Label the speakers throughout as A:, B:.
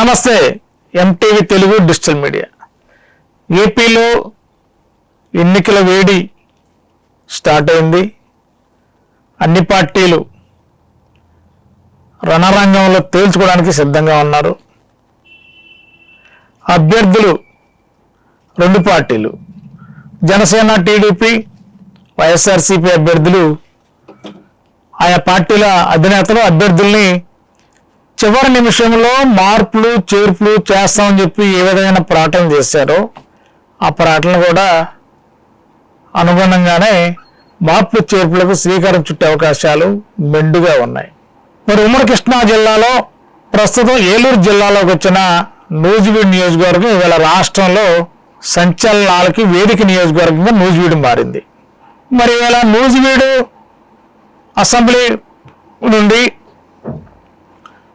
A: నమస్తే MTV Telugu digital media. ఏపీలో ఎన్నికల వేడి స్టార్ట్ అయింది. అన్ని పార్టీలు రణరంగంలో తేల్చుకోవడానికి సిద్ధంగా ఉన్నారు. అభ్యర్థులు రెండు పార్టీలు. జనసేన టీడీపీ వైఎస్ఆర్సీపీ అభ్యర్థులు. ఆయా పార్టీల అధినేతలు అభ్యర్థుల్ని చివరి నిమిషంలో మార్పులు చేర్పులు చేస్తామని చెప్పి ఏ విధమైన ప్రకటన చేశారో ఆ ప్రకటన కూడా అనుగుణంగానే మార్పులు చేర్పులకు శ్రీకారం చుట్టే అవకాశాలు మెండుగా ఉన్నాయి. మరి ఉమ్మడి కృష్ణా జిల్లాలో ప్రస్తుతం ఏలూరు జిల్లాలోకి వచ్చిన నూజివీడ్ నియోజకవర్గం ఇవాళ రాష్ట్రంలో సంచలనాలకి వేదిక నియోజకవర్గంగా నూజివీడు మారింది. మరి ఇవాళ నూజివీడు అసెంబ్లీ నుండి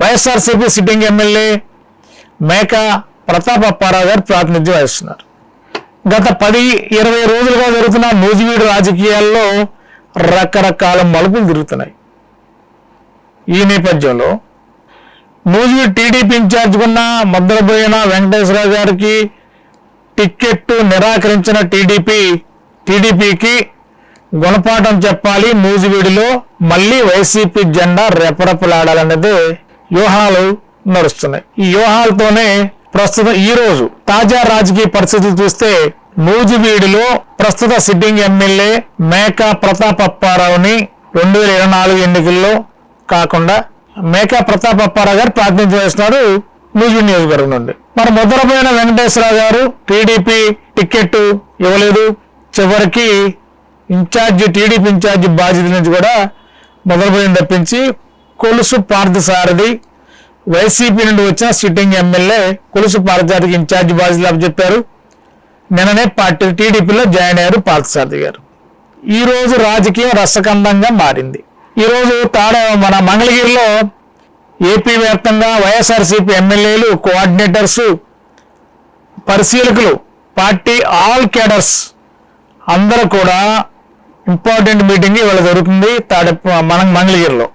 A: వైఎస్ఆర్సీపీ సిట్టింగ్ ఎమ్మెల్యే మేక ప్రతాప్ అప్పారావు గారు ప్రాతినిధ్యం వహిస్తున్నారు. గత పది ఇరవై రోజులుగా జరుగుతున్న నూజివీడు రాజకీయాల్లో రకరకాల మలుపులు తిరుగుతున్నాయి. ఈ నేపథ్యంలో నూజివీడు టీడీపీ ఇన్ఛార్జ్ ఉన్న ముద్రబోయిన వెంకటేశ్వరరావు గారికి టిక్కెట్ నిరాకరించిన టీడీపీ టీడీపీకి గుణపాఠం చెప్పాలి నూజివీడిలో మళ్ళీ వైసీపీ జెండా రెపరెపలాడాలన్నది వ్యూహాలు నడుస్తున్నాయి. ఈ వ్యూహాలతోనే ప్రస్తుతం ఈ రోజు తాజా రాజకీయ పరిస్థితులు చూస్తే నూజివీడులో ప్రస్తుత సిట్టింగ్ ఎమ్మెల్యే మేకా ప్రతాప్ అప్పారావుని రెండు వేల ఇరవై నాలుగు ఎన్నికల్లో కాకుండా మేకా ప్రతాప్ అప్పారావు గారు ప్రాతినిధ్యం వహిస్తున్నారు నూజివీడు నియోజకవర్గం నుండి. మరి ముద్రపోయిన వెంకటేశ్వరరావు గారు టీడీపీ టికెట్ ఇవ్వలేదు. చివరికి ఇన్ఛార్జి టీడీపీ ఇన్ఛార్జి బాధ్యత నుంచి కూడా మొదలుపోయింది తప్పించి కొలుసు పార్థసారథి వైసీపీ నుండి వచ్చిన సిట్టింగ్ ఎమ్మెల్యే కొలుసు పార్థసారథికి ఇన్ఛార్జి బాధ్యతలు అప్పచెప్పారు. నిన్ననే పార్టీ టీడీపీలో జాయిన్ అయ్యారు పార్థసారథి గారు. ఈరోజు రాజకీయం రసకందంగా మారింది. ఈరోజు తాడ మన మంగళగిరిలో ఏపీ వ్యాప్తంగా వైఎస్ఆర్సీపీ ఎమ్మెల్యేలు కోఆర్డినేటర్స్ పరిశీలకులు పార్టీ ఆల్ కేడర్స్ అందరూ కూడా ఇంపార్టెంట్ మీటింగ్ ఇవాళ జరుగుతుంది తాడ మన మంగళగిరిలో.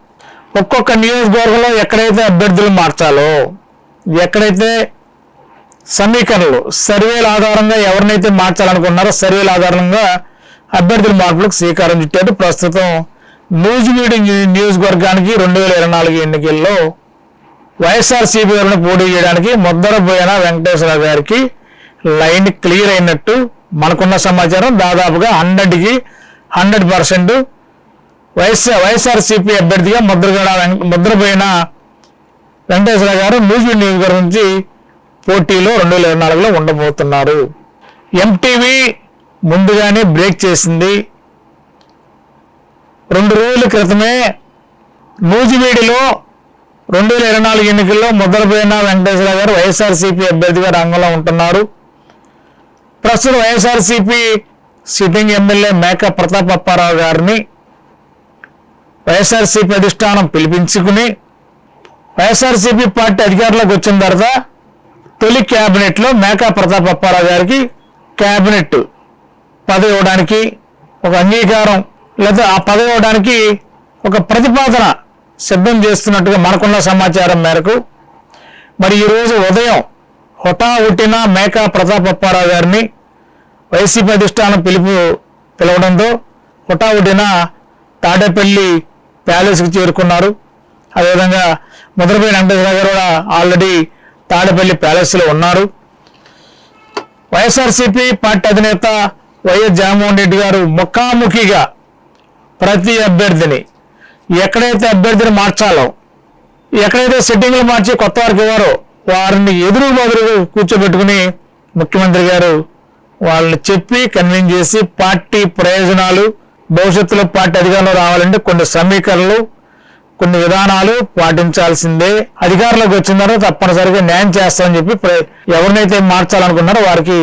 A: ఒక్కొక్క నియోజకవర్గంలో ఎక్కడైతే అభ్యర్థులు మార్చాలో ఎక్కడైతే సమీకరణలు సర్వేల ఆధారంగా ఎవరినైతే మార్చాలనుకున్నారో సర్వేల ఆధారంగా అభ్యర్థుల మార్పులకు శ్రీకారం చుట్టారు. ప్రస్తుతం నూజివీడు నియోజకవర్గానికి రెండు వేల ఇరవై నాలుగు ఎన్నికల్లో వైఎస్ఆర్సీపీ గారిని పోటీ చేయడానికి ముద్దరపోయిన వెంకటేశ్వర గారికి లైన్ క్లియర్ అయినట్టు మనకున్న సమాచారం. దాదాపుగా హండ్రెడ్కి హండ్రెడ్ పర్సెంట్ వైఎస్ఆర్ వైఎస్ఆర్సీపీ అభ్యర్థిగా ముద్రగడ వెంక- ముద్రపోయిన వెంకటేశ్వర గారు నూజివీడ్ నియోజకవర్గం నుంచి పోటీలో రెండు వేల ఇరవై నాలుగులో ఉండబోతున్నారు. ఎంటీవీ ముందుగానే బ్రేక్ చేసింది. రెండు రోజుల క్రితమే నూజివీడిలో రెండు వేల ఇరవై నాలుగు ఎన్నికల్లో ముద్రపోయిన వెంకటేశ్వర గారు వైఎస్ఆర్సీపీ అభ్యర్థిగా రంగంలో ఉంటున్నారు. ప్రస్తుతం వైఎస్ఆర్సీపీ సిట్టింగ్ ఎమ్మెల్యే మేక ప్రతాప్ అప్పారావు గారిని వైఎస్ఆర్సీపీ అధిష్టానం పిలిపించుకుని వైఎస్ఆర్సీపీ పార్టీ అధికారంలోకి వచ్చిన తర్వాత తొలి క్యాబినెట్లో మేకా ప్రతాప్ అప్పారావు గారికి క్యాబినెట్ పదవి ఇవ్వడానికి ఒక అంగీకారం లేదా ఆ పదవి ఇవ్వడానికి ఒక ప్రతిపాదన సిద్ధం చేస్తున్నట్టుగా మనకున్న సమాచారం మేరకు మరి ఈరోజు ఉదయం హుటాహుటిన మేకా ప్రతాప్ అప్పారావు గారిని వైసీపీ అధిష్టానం పిలుపు పిలవడంతో హుటాహుటిన తాడేపల్లి ప్యాలెస్కి చేరుకున్నారు. అదేవిధంగా ముద్రపోయిన వెంకటేశ్వర గారు కూడా ఆల్రెడీ తాడేపల్లి ప్యాలెస్లో ఉన్నారు. వైఎస్ఆర్సీపీ పార్టీ అధినేత వైఎస్ జగన్మోహన్ రెడ్డి గారు ముఖాముఖిగా ప్రతి అభ్యర్థిని ఎక్కడైతే అభ్యర్థిని మార్చాలో ఎక్కడైతే సెట్టింగ్లు మార్చి కొత్త వారికి ఇవ్వారో వారిని ఎదురు బదురు కూర్చోబెట్టుకుని ముఖ్యమంత్రి గారు వాళ్ళని చెప్పి కన్విన్స్ చేసి పార్టీ ప్రయోజనాలు భవిష్యత్తులో పార్టీ అధికారంలో రావాలంటే కొన్ని సమీకరణలు కొన్ని విధానాలు పాటించాల్సిందే. అధికారంలోకి వచ్చిన తర్వాత తప్పనిసరిగా న్యాయం చేస్తామని చెప్పి ప్ర- ఎవరినైతే మార్చాలనుకున్నారో వారికి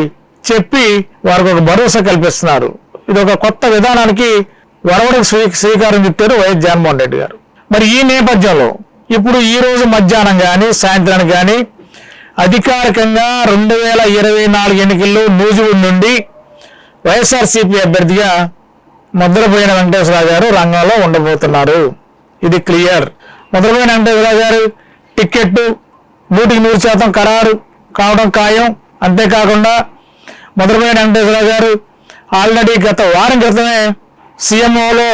A: చెప్పి వారికి ఒక భరోసా కల్పిస్తున్నారు. ఇది ఒక కొత్త విధానానికి వరవడికి స్వీ శ్రీకారం చుట్టారు వైఎస్ జగన్మోహన్ రెడ్డి గారు. మరి ఈ నేపథ్యంలో ఇప్పుడు ఈ రోజు మధ్యాహ్నం కానీ సాయంత్రానికి కానీ అధికారికంగా రెండు వేల ఇరవై నాలుగు ఎన్నికల్లో నూజివీడు నుండి వైఎస్ఆర్సీపీ అభ్యర్థిగా ముద్రపోయిన వెంకటేశ్వర గారు రంగంలో ఉండబోతున్నారు. ఇది క్లియర్. ముద్రపోయిన వెంకటేశ్వర గారు టిక్కెట్టు నూటికి నూరు శాతం ఖరారు కావడం ఖాయం. అంతేకాకుండా ముద్రపోయిన వెంకటేశ్వర గారు ఆల్రెడీ గత వారం క్రితమే సీఎంఓలో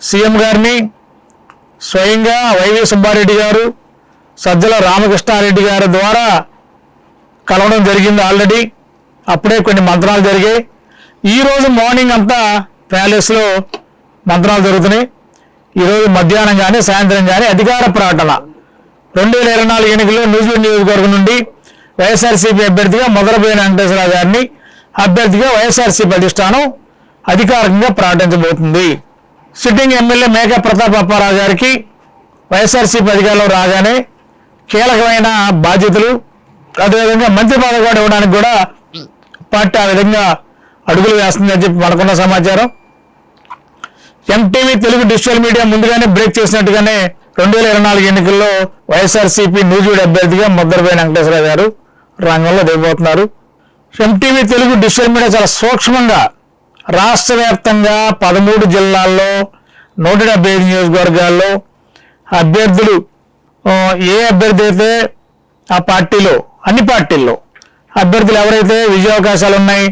A: సీఎం గారిని స్వయంగా వైవి సుబ్బారెడ్డి గారు సజ్జల రామకృష్ణారెడ్డి గారి ద్వారా కలవడం జరిగింది ఆల్రెడీ. అప్పుడే కొన్ని మంత్రాలు జరిగాయి. ఈరోజు మార్నింగ్ అంతా ప్యాలెస్లో మంత్రాలు జరుగుతున్నాయి. ఈరోజు మధ్యాహ్నం కానీ సాయంత్రం కానీ అధికార ప్రకటన. రెండు వేల ఇరవై నాలుగు ఎన్నికల్లో న్యూజిలాండ్ నియోజకవర్గం నుండి వైఎస్ఆర్సీపీ అభ్యర్థిగా మొదలపోయిన వెంకటేశ్వరరావు గారిని అభ్యర్థిగా వైఎస్ఆర్సీపీ అధిష్టానం అధికారికంగా ప్రకటించబోతుంది. సిట్టింగ్ ఎమ్మెల్యే మేఘ ప్రతాప్ అప్పారావు గారికి వైఎస్ఆర్సీపీ అధికారంలో రాగానే కీలకమైన బాధ్యతలు అదేవిధంగా మంత్రి పదవి కూడా ఇవ్వడానికి కూడా పార్టీ ఆ విధంగా అడుగులు వేస్తుందని చెప్పి మనకున్న సమాచారం. ఎంటీవీ తెలుగు డిజిటల్ మీడియా ముందుగానే బ్రేక్ చేసినట్టుగానే రెండు వేల ఇరవై నాలుగు ఎన్నికల్లో వైఎస్ఆర్సీపీ న్యూజివీడ్ అభ్యర్థిగా ముద్దరపోయిన వెంకటేశ్వర గారు రంగంలో దిగబోతున్నారు ఎంటీవీ తెలుగు డిజిటల్ మీడియా చాలా సూక్ష్మంగా రాష్ట్ర వ్యాప్తంగా పదమూడు జిల్లాల్లో నూట డెబ్బై ఐదు నియోజకవర్గాల్లో అభ్యర్థులు ఏ అభ్యర్థి అయితే ఆ పార్టీలో అన్ని పార్టీల్లో అభ్యర్థులు ఎవరైతే విజయావకాశాలు ఉన్నాయి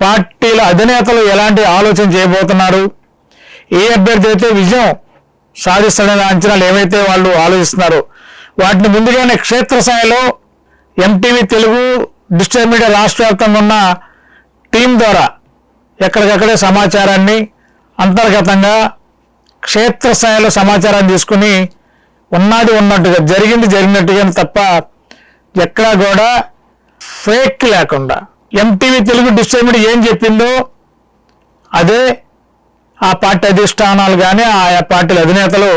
A: పార్టీల అధినేతలు ఎలాంటి ఆలోచన చేయబోతున్నారు ఏ అభ్యర్థి అయితే విజయం సాధిస్తాడనే అంచనాలు ఏవైతే వాళ్ళు ఆలోచిస్తున్నారో వాటిని ముందుగానే క్షేత్రస్థాయిలో ఎంటీవీ తెలుగు డిజిటల్ మీడియా రాష్ట్ర వ్యాప్తంగా ఉన్న టీం ద్వారా ఎక్కడికక్కడే సమాచారాన్ని అంతర్గతంగా క్షేత్రస్థాయిలో సమాచారాన్ని తీసుకుని ఉన్నది ఉన్నట్టుగా జరిగింది జరిగినట్టుగా తప్ప ఎక్కడా కూడా ఫేక్ లేకుండా ఎంటీవీ తెలుగు డిస్ట్రిబ్యూట్ మీడియా ఏం చెప్పిందో అదే ఆ పార్టీ అధిష్టానాలు కానీ ఆయా పార్టీల అధినేతలు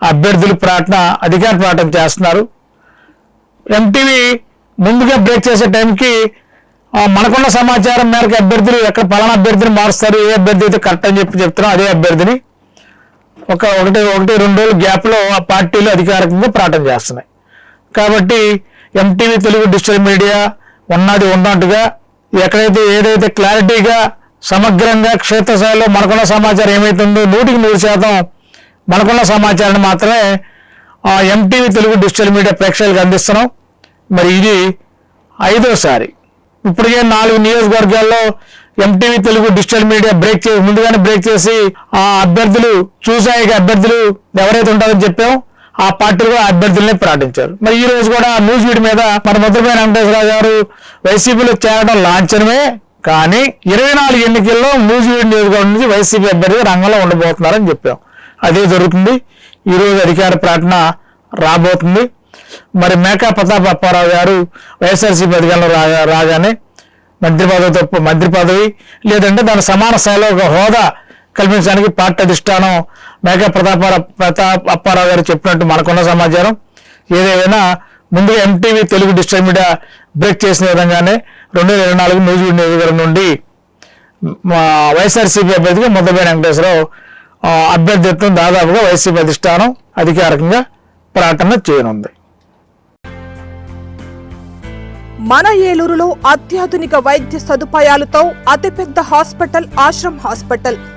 A: అభ్యర్థులు ప్రకటన అధికార ప్రకటన చేస్తున్నారు. ఎంటీవీ ముందుగా బ్రేక్ చేసే టైంకి మనకున్న సమాచారం మేరకు అభ్యర్థులు ఎక్కడ పలానా అభ్యర్థిని మారుస్తారు ఏ అభ్యర్థి అయితే కరెక్ట్ అని చెప్పి చెప్తున్నాం అదే అభ్యర్థిని. ఒక ఒకటి ఒకటి రెండు రోజుల గ్యాప్లో ఆ పార్టీలు అధికారికంగా ప్రకటన చేస్తున్నాయి. కాబట్టి ఎంటీవీ తెలుగు డిజిటల్ మీడియా ఉన్నది ఉన్నట్టుగా ఎక్కడైతే ఏదైతే క్లారిటీగా సమగ్రంగా క్షేత్రస్థాయిలో మనకున్న సమాచారం ఏమైతుందో నూటికి నూరు శాతం మనకున్న సమాచారాన్ని మాత్రమే ఆ ఎంటీవీ తెలుగు డిజిటల్ మీడియా ప్రేక్షకులకు అందిస్తున్నాం. మరి ఇది ఐదోసారి. ఇప్పటికే నాలుగు నియోజకవర్గాల్లో MTV Telugu digital media break చేసి ముందుగానే బ్రేక్ చేసి ఆ అభ్యర్థులు చూసాయి అభ్యర్థులు ఎవరైతే ఉంటారని చెప్పాం ఆ పార్టీలు కూడా అభ్యర్థులనే ప్రకటించారు. మరి ఈ రోజు కూడా న్యూస్ వీడి మీద మన ముద్రమైన వెంకటేశ్వరరావు గారు వైసీపీలో చేరడం లాంఛనమే. కానీ ఇరవై నాలుగు ఎన్నికల్లో న్యూస్ నియోజకవర్గం నుంచి వైసీపీ అభ్యర్థిగా రంగంలో ఉండబోతున్నారని చెప్పాం. అదే జరుగుతుంది. ఈ రోజు అధికార ప్రకటన రాబోతుంది. మరి మేకా ప్రతాప్ అప్పారావు గారు వైఎస్ఆర్సీపీ అధికారంలో రాగా రాగానే మంత్రి పదవితో మంత్రి పదవి లేదంటే దాని సమాన స్థాయిలో ఒక హోదా కల్పించడానికి పార్టీ అధిష్టానం మేకా ప్రతాప ప్రతాప్ అప్పారావు గారు చెప్పినట్టు మనకున్న సమాచారం. ఏదేమైనా ముందుగా MTV Telugu digital media break చేసిన విధంగానే రెండు వేల ఇరవై నాలుగు నూజివీడు నియోజకవర్గం నుండి మా వైఎస్ఆర్సీపీ అభ్యర్థిగా ముద్దపేట వెంకటేశ్వరరావు అభ్యర్థిత్వం దాదాపుగా వైసీపీ అధిష్టానం అధికారికంగా ప్రకటన చేయనుంది.
B: మన ఏలూరులో అత్యాధునిక వైద్య సదుపాయాలతో అతిపెద్ద హాస్పిటల్ ఆశ్రమ్ హాస్పిటల్.